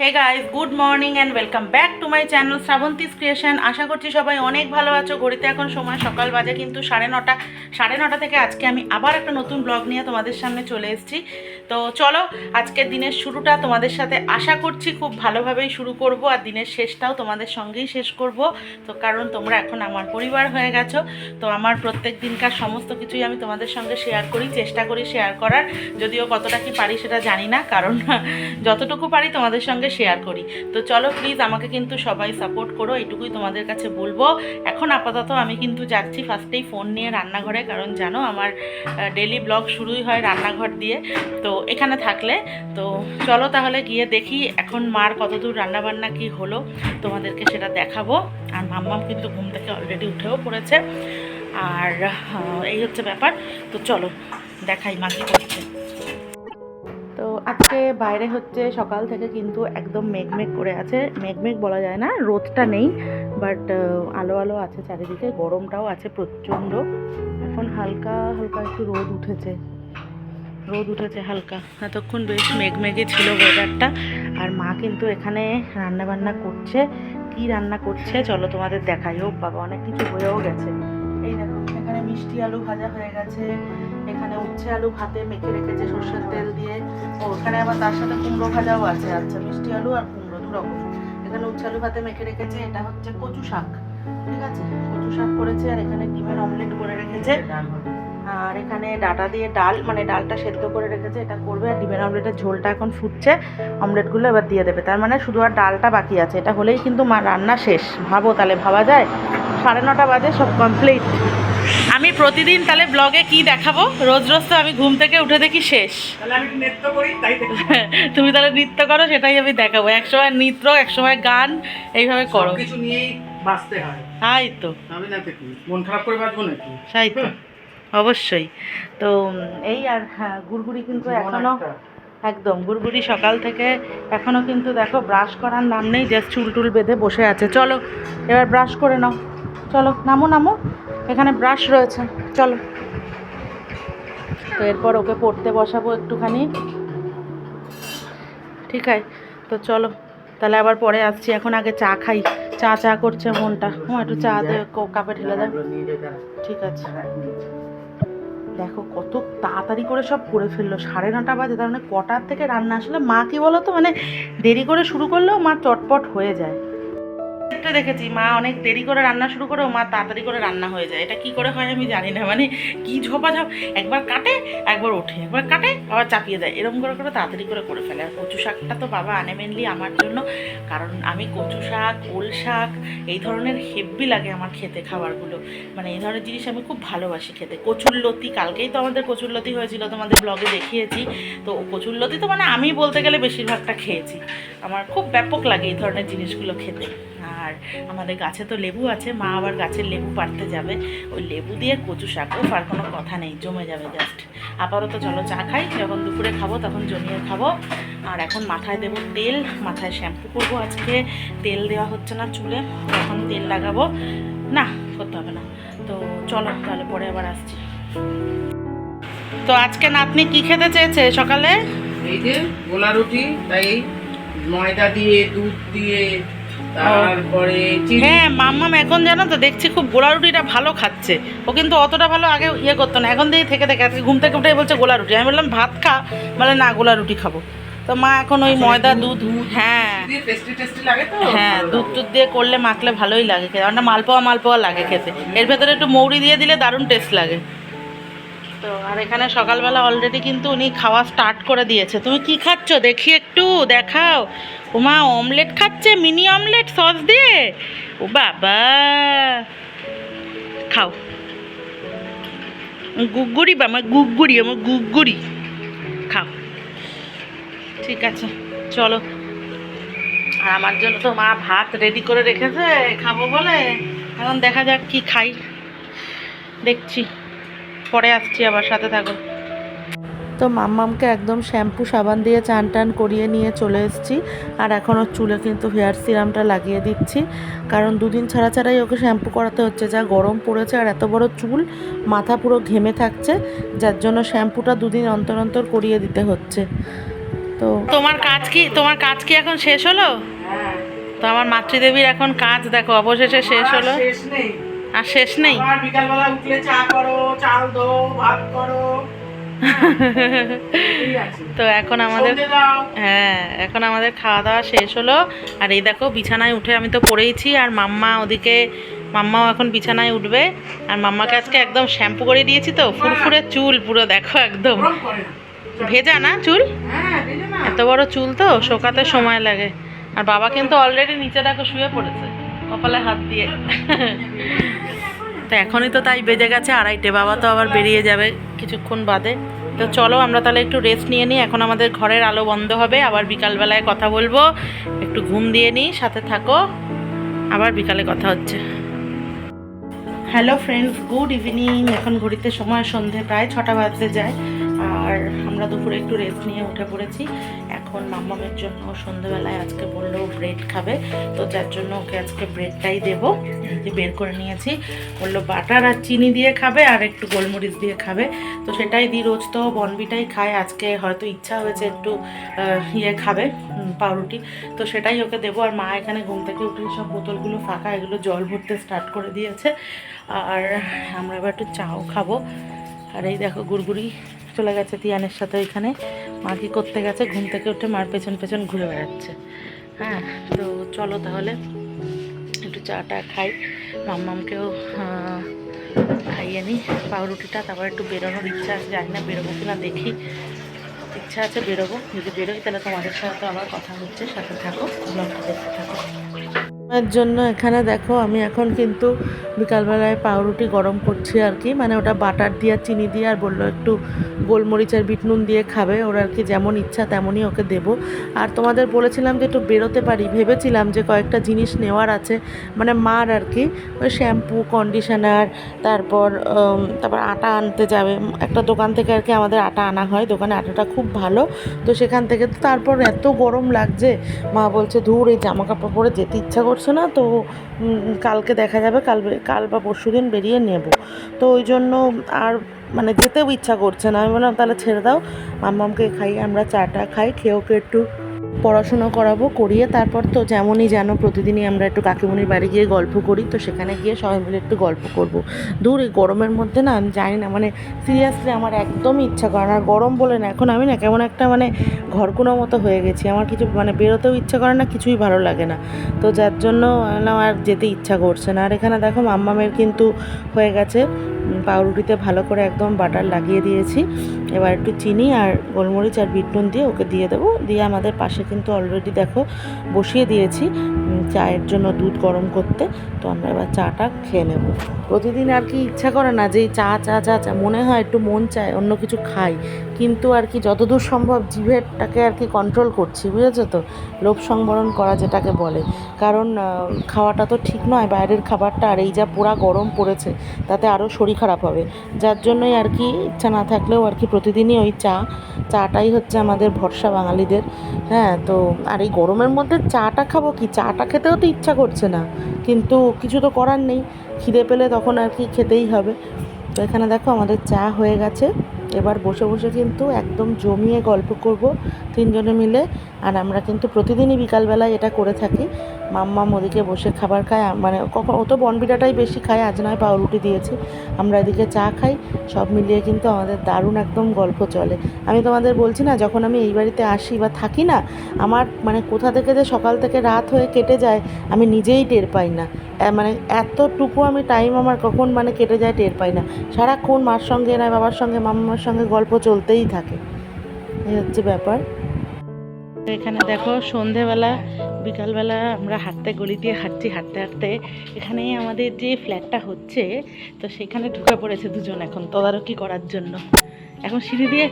Hey guys good morning and welcome back to my channel Srabanti's creation আশা করছি সবাই অনেক ভালো আছো। ঘড়িতে এখন সময় সকাল বাজে, কিন্তু সাড়ে নটা সাড়ে নটা থেকে আজকে আমি আবার একটা নতুন ব্লগ নিয়ে তোমাদের সামনে চলে এসেছি। তো চলো, আজকের দিনের শুরুটা তোমাদের সাথে আশা করছি খুব ভালোভাবেই শুরু করব আর দিনের শেষটাও তোমাদের সঙ্গেই শেষ করব। তো কারণ তোমরা এখন আমার পরিবার হয়ে গেছো, তো আমার প্রত্যেক দিনকার সমস্ত কিছুই আমি তোমাদের সঙ্গে শেয়ার করি, চেষ্টা করি শেয়ার করার। যদিও কতটা কি পারি সেটা জানি না, কারণ যতটুকু পারি তোমাদের সঙ্গে শেয়ার করি। তো চলো প্লিজ আমাকে কিন্তু সবাই সাপোর্ট করো, এইটুকুই তোমাদের কাছে বলব। এখন আপাতত আমি কিন্তু যাচ্ছি ফার্স্টেই ফোন নিয়ে রান্নাঘরে, কারণ জানো আমার ডেলি ব্লগ শুরুই হয় রান্নাঘর দিয়ে। তো এখানে থাকলে, তো চলো তাহলে গিয়ে দেখি এখন মার কতদূর রান্নাবান্না কি হলো, তোমাদেরকে সেটা দেখাবো। আর মাম্মাম কিন্তু ঘুম থেকে অলরেডি উঠেও পড়েছে। আর এই হচ্ছে ব্যাপার। তো চলো, দেখাই মা কি করছে। আজকে বাইরে হচ্ছে সকাল থেকে কিন্তু একদম মেঘমেঘ করে আছে। মেঘমেঘ বলা যায় না, রোদটা নেই বাট আলো আলো আছে চারিদিকে, গরমটাও আছে প্রচণ্ড। এখন হালকা হালকা একটু রোদ উঠেছে। রোদ উঠেছে হালকা। এতক্ষণ বেশ মেঘমেঘে ছিল ওয়েদারটা আর মা কিন্তু এখানে রান্না বান্না করছে। কি রান্না করছে চলো তোমাদের দেখাই। হোক বাবা, অনেক কিছু হয়েও গেছে। এই দেখো, এখানে মিষ্টি আলু ভাজা হয়ে গেছে। এখানে উচ্ছে আলু ভাতে মেখে রেখেছে, সর্ষের তেল দিয়ে। ওখানে আবার তার সাথে কুমড়ো ভাজাও আছে। আচ্ছা মিষ্টি আলু আর কুমড়ো, দু রকম। এখানে উচ্ছে আলু ভাতে মেখে রেখেছে, এটা হচ্ছে কচু শাক। ঠিক আছে? কচু শাক করেছে আর এখানে ডিমের অমলেট করে রেখেছে। আর এখানে ডাটা দিয়ে ডাল মানে ডালটা সেদ্ধ করে রেখেছে, এটা করবে। আর ডিমের অমলেটের ঝোলটা এখন ফুটছে। অমলেটগুলো এবার দিয়ে দেবে। তার মানে শুধু আর ডালটা বাকি আছে। এটা হলেই কিন্তু মা রান্না শেষ। ভাবো তাহলে, ভাবা যায়? সাড়ে নটা বাজে, সব কমপ্লিট আমি প্রতিদিন তাহলে ব্লগে কি দেখাবো? রোজ রোজ তো আমি ঘুম থেকে উঠে দেখি শেষ। তুমি তাহলে নৃত্য করো সেটাই আমি দেখাবো। একসময় নৃত্য একসময় গান এইভাবে করো। কিছু নিয়েই বাঁচতে হয়। তাই তো। আমি না মন খারাপ করে বাঁচবো নাকি? তাই তো। অবশ্যই। তো এই আর হ্যাঁ গুড়গুড়ি কিন্তু জীবন এখনও একদম গুড়গুড়ি সকাল থেকে এখনও কিন্তু দেখো ব্রাশ করার নাম নেই জাস্ট চুল টুল বেঁধে বসে আছে। চলো এবার ব্রাশ করে নাও। চলো নামো নামো। এখানে ব্রাশ রয়েছে চলো। তো এরপর ওকে পড়তে বসাবো একটুখানি। ঠিক আছে তো চলো। তাহলে আবার পরে আসছি এখন আগে চা খাই। চা চা করছে মনটা। হুম একটু চা দে কাপে ঢেলে যেতে হবে। ঠিক আছে। দেখো কত তাড়াতাড়ি করে সব করে ফেলল। সাড়ে নটা বাজে তার মানে কটার থেকে রান্না আসলে মা কি বলো তো মানে দেরি করে শুরু করলেও মা চটপট হয়ে যায়। এটা দেখেছি, মা অনেক দেরি করে রান্না শুরু করেও মা তাড়াতাড়ি করে রান্না হয়ে যায়। এটা কি করে হয় আমি জানি না মানে কি ঝোপাঝাপ? একবার কাটে, একবার ওঠে, একবার কাটে, আবার চাপিয়ে দেয়। এরকম করে করে তাড়াতাড়ি করে করে ফেলে। আর কচু শাকটা তো বাবা আনে মেনলি আমার জন্য, কারণ আমি কচু শাক, ওল শাক, এই ধরনের হেভি লাগে আমার খেতে খাবারগুলো। মানে এই ধরনের জিনিস আমি খুব ভালোবাসি খেতে। কচুরলতি কালকেই তো আমাদের কচুরলতি হয়েছিল, তোমাদের ব্লগে দেখিয়েছি। তো কচুরলতি তো মানে আমি বলতে গেলে বেশিরভাগটা খেয়েছি। আমার খুব ব্যাপক লাগে এই ধরনের জিনিসগুলো খেতে। আর আমাদের গাছে তো লেবু আছে, মা আবার গাছের লেবু পাড়তে যাবে। ওই লেবু দিয়ে কচু শাক ও আর কোনো কথা নেই, জমে যাবে জাস্ট আপাতত চলো চা খাই, যখন দুপুরে খাব তখন জমিয়ে খাব। আর এখন মাথায় দেবো তেল, মাথায় শ্যাম্পু করব আজকে। তেল দেওয়া হচ্ছে না চুলে, এখন তেল লাগাবো। না, করতে হবে না। তো চলো তাহলে পরে আবার আসছি। তো আজকে নাতনি কি খেতে চেয়েছে সকালে? এই যে গোলা রুটি তাই ময়দা দিয়ে, দুধ দিয়ে তারপরে হ্যাঁ মাম্মাম এখন জানো তো দেখছি খুব গোলা রুটিটা ভালো খাচ্ছে। ও কিন্তু অতটা ভালো আগে ইয়ে করতো না এখন দিয়ে থেকে থেকে আজকে ঘুম থেকে উঠে বলছে গোলা রুটি আমি বললাম ভাত খা। বলে না গোলা রুটি খাব। তো মা এখন ওই ময়দা দুধ হ্যাঁ। হ্যাঁ দুধ টুধ দিয়ে করলে মাখলে ভালোই লাগে খেতে। মালপোয়া মালপোয়া লাগে খেতে। এর ভেতরে একটু মৌরি দিয়ে দিলে দারুণ টেস্ট লাগে। তো, আর এখানে সকালবেলা অলরেডি কিন্তু উনি খাওয়া স্টার্ট করে দিয়েছে। তুমি কি খাচ্ছ? দেখি একটু, দেখাও। ওমা অমলেট খাচ্ছে? মিনি অমলেট সস দিয়ে? ও বাবা! খাও। গুগুড়ি বা, আমার গুগুড়ি আমার গুগুড়ি খাও। ঠিক আছে, চলো। আর আমার জন্য তো মা ভাত রেডি করে রেখেছে, খাব বলে। এখন দেখা যাক কি খাই। দেখছি। পরে আসছি আবার সাথে থাকো। তো মাম্মামকে একদম শ্যাম্পু সাবান দিয়ে চান টান করিয়ে নিয়ে চলে এসেছি। আর এখন ওর চুলে কিন্তু হেয়ার সিরামটা লাগিয়ে দিচ্ছি। কারণ দুদিন ছাড়া ছাড়াই ওকে শ্যাম্পু করাতে হচ্ছে। যা গরম পড়েছে আর এত বড় চুল মাথা পুরো ঘেমে থাকছে। যার জন্য শ্যাম্পুটা দুদিন অন্তর অন্তর করিয়ে দিতে হচ্ছে। তো তোমার কাজ কি তোমার কাজ কি এখন শেষ হলো? হ্যাঁ। তো আমার মাতৃদেবীর এখন কাজ দেখো অবশেষে শেষ হলো। শেষ নেই। আর শেষ নেই? বিকালবেলা উঠলে চা করো চাল দো ভাত করো। তো এখন আমাদের হ্যাঁ এখন আমাদের খাওয়া দাওয়া শেষ হলো। আর এই দেখো বিছানায় উঠে আমি তো পড়েইছি আর মাম্মা ওদিকে মাম্মাও এখন বিছানায় উঠবে। আর মাম্মাকে আজকে একদম শ্যাম্পু করে দিয়েছি তো ফুরফুরে চুল পুরো দেখো একদম। ভেজা না চুল? হ্যাঁ এত বড় চুল তো শোকাতে সময় লাগে। আর বাবা কিন্তু অলরেডি নিচে দেখো শুয়ে পড়েছে। কপালে হাত দিয়ে। তো এখনই তো তাই বেজে গেছে আড়াইটে। বাবা তো আবার বেরিয়ে যাবে কিছুক্ষণ বাদে। তো চলো আমরা তাহলে একটু রেস্ট নিয়ে নিই। এখন আমাদের ঘরের আলো বন্ধ হবে। আবার বিকালবেলায় কথা বলব। একটু ঘুম দিয়ে নিই, সাথে থাকো। আবার বিকালে কথা হচ্ছে। হ্যালো ফ্রেন্ডস গুড ইভিনিং এখন ঘড়িতে সময় সন্ধে, প্রায় ছটা বাজতে যায়। আর আমরা দুপুরে একটু রেস্ট নিয়ে উঠে পড়েছি। এখন মাম্মামের জন্য সন্ধেবেলায় আজকে বলল ব্রেড খাবে। তো যার জন্য ওকে আজকে ব্রেডটাই দেবো। বের করে নিয়েছি। বলল বাটার আর চিনি দিয়ে খাবে আর একটু গোলমরিচ দিয়ে খাবে। তো সেটাই দিই রোজ তো বনবিটাই খায়। আজকে হয়তো ইচ্ছা হয়েছে একটু ইয়ে খাবে। পাউরুটি। তো সেটাই ওকে দেবো। আর মা এখানে ঘুম থেকে উঠে সব বোতলগুলো ফাঁকা, এগুলো জল ভরতে স্টার্ট করে দিয়েছে। আর আমরা এবার একটু চাও খাব। আর এই দেখো গুড়গুড়ি চলে গেছে তিয়ানের সাথে ওইখানে মা কি করতে গেছে? ঘুম থেকে উঠে মার পেছন পেছন ঘুরে বেড়াচ্ছে। হ্যাঁ তো চলো তাহলে একটু চাটা খাই। মাম্মামকেও খাইয়ে নিই পাউরুটিটা, তারপর একটু বেরোনোর ইচ্ছা আছে, জানি না, বেরোবো কিনা দেখি। ইচ্ছা আছে বেরোবো। যদি বেরোই, তাহলে তোমাদের সাথে আবার কথা হচ্ছে। সাথে থাকো ব্লগটা দেখতে থাকো। এর জন্য এখানে দেখো, আমি এখন কিন্তু বিকালবেলায় পাউরুটি গরম করছি আর কি। মানে ওটা বাটার দিয়ে, চিনি দিয়ে আর বলল একটু গোলমরিচ আর বিট নুন দিয়ে খাবে। ওর আর কি যেমন ইচ্ছা তেমনই ওকে দেবো। আর তোমাদের বলেছিলাম যে একটু বেরোতে পারি। ভেবেছিলাম যে কয়েকটা জিনিস নেওয়ার আছে মানে মার আর কি। ওই শ্যাম্পু কন্ডিশনার তারপর তারপর আটা আনতে যাবে। একটা দোকান থেকে আর কি আমাদের আটা আনা হয়। দোকানে আটাটা খুব ভালো। তো সেখান থেকে তো তারপর এত গরম লাগছে। মা বলছে, ধুর, এই জামা কাপড় পরে যেতে ইচ্ছা না, তো কালকে দেখা যাবে, কাল কাল বা পরশু দিন বেরিয়ে নেব। তো ওই জন্য আর মানে যেতেও ইচ্ছা করছে না। আমি বললাম, তাহলে ছেড়ে দাও, মাম্মামকে খাই, আমরা চাটা খাই, খেয়েও একটু পড়াশুনো করাবো, করিয়ে তারপর তো যেমনই যেন প্রতিদিনই আমরা একটু কাকিমুনির বাড়ি গিয়ে গল্প করি, তো সেখানে গিয়ে সবাই মিলে একটু গল্প করব। দূর এই গরমের মধ্যে না, আমি জানি না মানে সিরিয়াসলি আমার একদমই ইচ্ছা করে না গরম বলে না, এখন আমি না কেমন একটা মানে ঘরকুনো মতো হয়ে গেছি, আমার কিছু মানে বেরোতেও ইচ্ছা করে না, কিছুই ভালো লাগে না। তো যার জন্য আর যেতে ইচ্ছা করছে না, আর এখানে দেখো মাম্মামের কিন্তু হয়ে গেছে পাউরুটিতে ভালো করে একদম বাটার লাগিয়ে দিয়েছি। এবার একটু চিনি আর গোলমরিচ আর বিটনুন দিয়ে ওকে দিয়ে দেবো। দিয়ে আমাদের পাশে কিন্তু অলরেডি দেখো বসিয়ে দিয়েছি চায়ের জন্য দুধ গরম করতে। তো আমরা এবার চাটা খেয়ে নেব। প্রতিদিন আর কি ইচ্ছা করে না যে চা চা চা চা, মনে হয় একটু মন চায়, অন্য কিছু খাই। কিন্তু আর কি যতদূর সম্ভব জিভেরটাকে আর কি কন্ট্রোল করছি, বুঝেছ তো? লোভ সংবরণ করা যেটাকে বলে। কারণ খাওয়াটা তো ঠিক নয়, বাইরের খাবারটা আর এই যা পোড়া গরম পড়েছে, তাতে আরও শরীর খারাপ হবে। যার জন্যই আর কি ইচ্ছা না থাকলেও আর কি প্রতিদিনই ওই চা, চাটাই হচ্ছে আমাদের ভরসা বাঙালিদের। হ্যাঁ তো আর এই গরমের মধ্যে চাটা খাব কি? চাটা খেতেও তো ইচ্ছা করছে না। কিন্তু কিছু তো করার নেই। খিদে পেলে তখন আর কি খেতেই হবে। তো এখানে দেখো আমাদের চা হয়ে গেছে। এবার বসে বসে কিন্তু একদম জমিয়ে গল্প করব তিনজনে মিলে। আর আমরা কিন্তু প্রতিদিনই বিকালবেলায় এটা করে থাকি। মাম্মা ওদিকে বসে খাবার খায় মানে কখন, ও তো বনবিটাটাই বেশি খায়, আজ নয় পাউরুটি দিয়েছি। আমরা এদিকে চা খাই, সব মিলিয়ে কিন্তু আমাদের দারুণ একদম গল্প চলে। আমি তোমাদের বলছি না, যখন আমি এই বাড়িতে আসি বা থাকি না, আমার মানে কোথা থেকে যে সকাল থেকে রাত হয়ে কেটে যায়, আমি নিজেই টের পাই না। মানে এতটুকু আমি টাইম আমার কখন মানে কেটে যায় টের পাই না। সারাক্ষণ মার সঙ্গে না বাবার সঙ্গে মামার সঙ্গে গল্প চলতেই থাকে। এই হচ্ছে ব্যাপার। এখানে দেখো, সন্ধেবেলা বিকালবেলা আমরা হাঁটতে গলি দিয়ে হাঁটছি, হাঁটতে হাঁটতে এখানে আমাদের যে ফ্ল্যাটটা হচ্ছে, তো সেখানে ঢুকে পড়েছে দুজন এখন তদারকি করার জন্য। এখন সিঁড়ি দিয়ে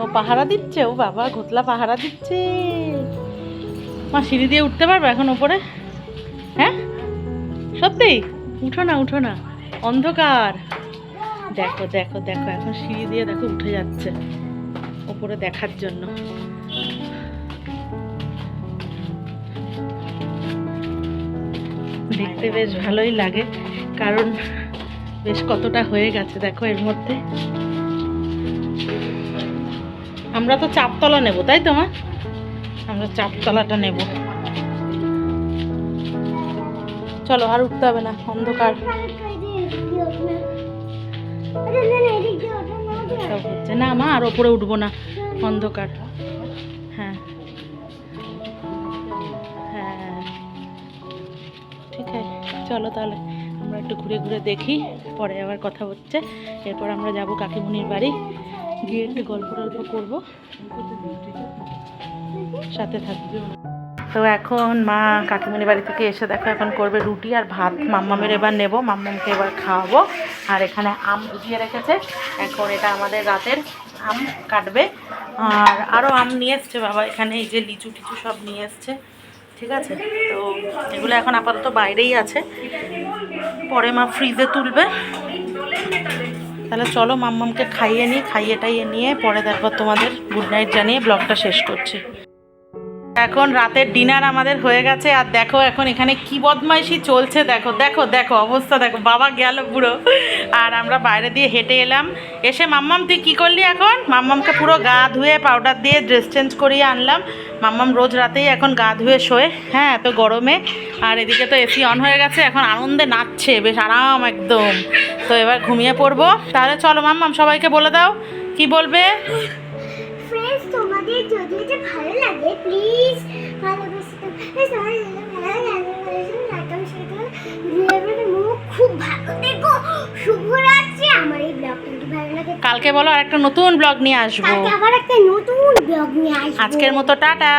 ও পাহারা দিচ্ছে, ও বাবা, ঘোতলা পাহারা দিচ্ছে। মা, সিঁড়ি দিয়ে উঠতে পারবে এখন ওপরে? হ্যাঁ? সত্যি? উঠো না উঠো না। অন্ধকার। দেখো দেখো দেখো, এখন সিঁড়ি দিয়ে দেখো উঠে যাচ্ছে, ওপরে দেখার জন্য। দেখতে বেশ ভালোই লাগে কারণ বেশ কতটা হয়ে গেছে দেখো এর মধ্যে। আমরা তো চাপতলা নেব তাই তো মা? আমরা চাপতলাটা নেব। চলো আর উঠতে হবে না অন্ধকার। সব হচ্ছে। না মা আর ওপরে উঠবো না অন্ধকার। চলো তাহলে আমরা একটু ঘুরে ঘুরে দেখি, পরে আবার কথা হচ্ছে। এরপর আমরা যাব কাকিমুনির বাড়ি, গিয়ে একটু গল্প টল্প করব। সাথে থাকবে তো এখন মা কাকিমুনির বাড়ি থেকে এসে দেখো এখন করবে রুটি আর ভাত। মাম্মামের এবার নেব, মাম্মামকে এবার খাওয়াবো। আর এখানে আম ভিজিয়ে রেখেছে। এখন এটা আমাদের রাতের আম কাটবে। আর আরও আম নিয়ে এসছে বাবা। এখানে এই যে লিচু টিচু সব নিয়ে এসছে। ঠিক আছে? তো এগুলো এখন আপাতত বাইরেই আছে। পরে মা ফ্রিজে তুলবে। তাহলে চলো মাম্মামকে খাইয়ে নিই খাইয়ে টাইয়ে নিয়ে পরে তারপর তোমাদের গুড নাইট জানিয়ে ব্লগটা শেষ করছি। এখন রাতের ডিনার আমাদের হয়ে গেছে, আর দেখো এখন এখানে কি বদমাইশি চলছে, দেখো দেখো দেখো অবস্থা, দেখো, বাবা গেল পুরো। আর আমরা বাইরে দিয়ে হেঁটে এলাম। এসে মাম্মাম, তুই কী করলি এখন? মাম্মামকে পুরো গা ধুয়ে পাউডার দিয়ে ড্রেস চেঞ্জ করিয়ে আনলাম। মাম্মাম রোজ রাতেই এখন গা ধুয়ে শোয়। হ্যাঁ এত গরমে। আর এদিকে তো এসি অন হয়ে গেছে, এখন আনন্দে নাচছে, বেশ আরাম একদম। তো এবার ঘুমিয়ে পড়ব। তাহলে চলো মাম্মাম, সবাইকে বলে দাও। কি বলবে? ফ্রেন্ডস তোমাদের যদি এটা ভালো লাগে প্লিজ ভালোবেসে তো প্লিজ আমার ভালো লাগে লাইক শেয়ার করো মুখ খুব ভালো। দেখো শুভরাত্রি আমার এই ব্লগটা যদি ভালো লাগে কালকে বলো আর একটা নতুন ব্লগ নিয়ে আসব। কালকে আবার একটা নতুন ব্লগ নিয়ে আসব। আজকের মতো টাটা।